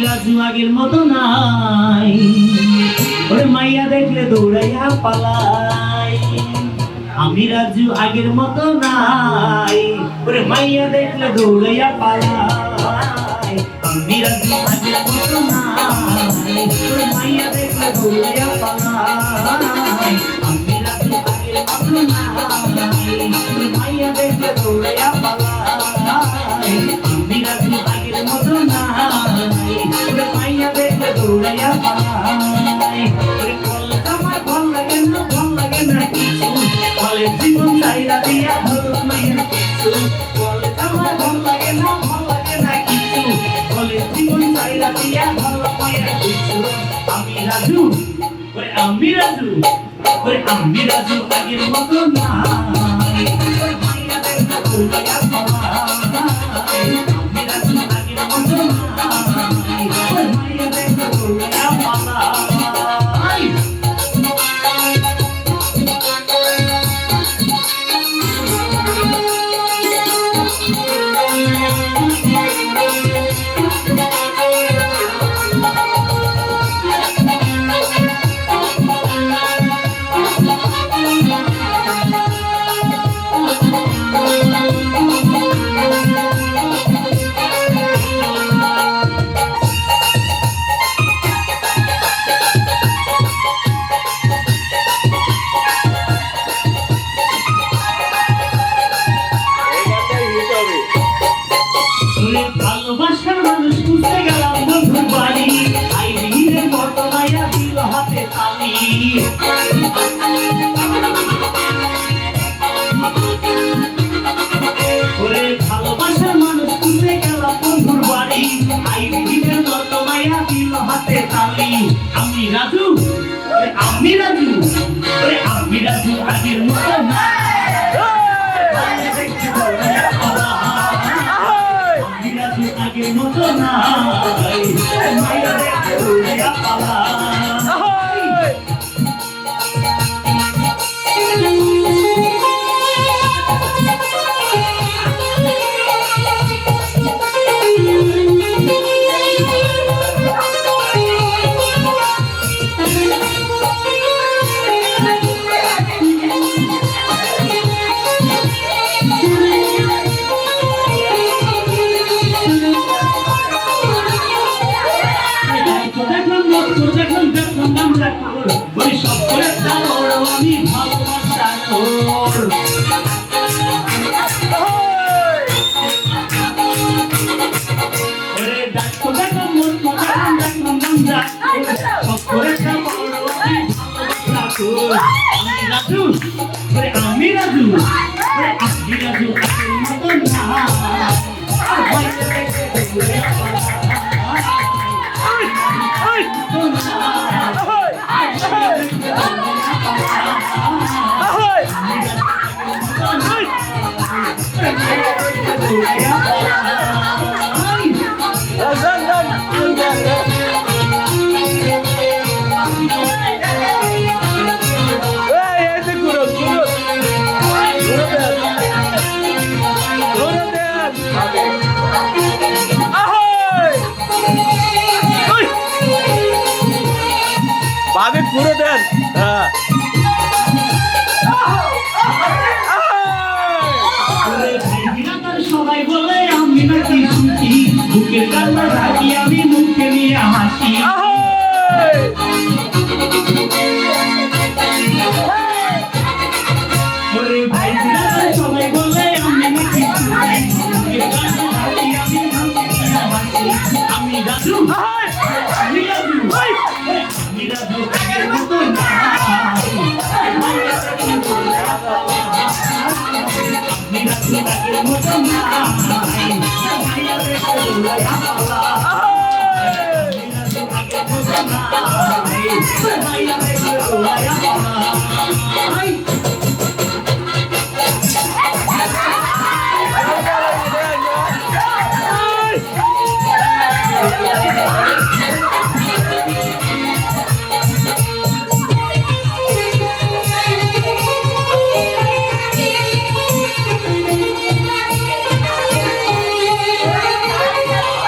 রাজু আগের মতো নাই। ওরে মাইয়া দেখলে দৌড়াইয়া পালাই। আমি রাজু আগের মতো নাই। ওরে মাইয়া দেখলে দৌড়াইয়া পালাই। আমি রাজু আগের মতো নাই। ওরে মাইয়া দেখলে দৌড়াইয়া পালাই। দৌড়াইয়া পালাই আমার ভালো লাগে না, ভালো লাগে না কিছু। বলে জীবন চাইরা দিয়া ভালো মাইয়া কিছু। আমার ভালো লাগে না, ভালো লাগে না কিছু। বলে জীবন চাইরা দিয়া ভালো মাইয়া কিছু। আমি রাজু ওরে আমি রাজু ওরে আমি রাজু আগের মতো নাই। ওরে মাইয়া দেখলে দৌড়াইয়া আমি রাজু আমি রাজু আমি রাজু আগের মতো না। আমি রাজু আমি রাজু Yeah. সবাই বলে আমি নাকি সুখী বুকের কান্না থাকি আমি মুখে নিয়ে হাসি Hey!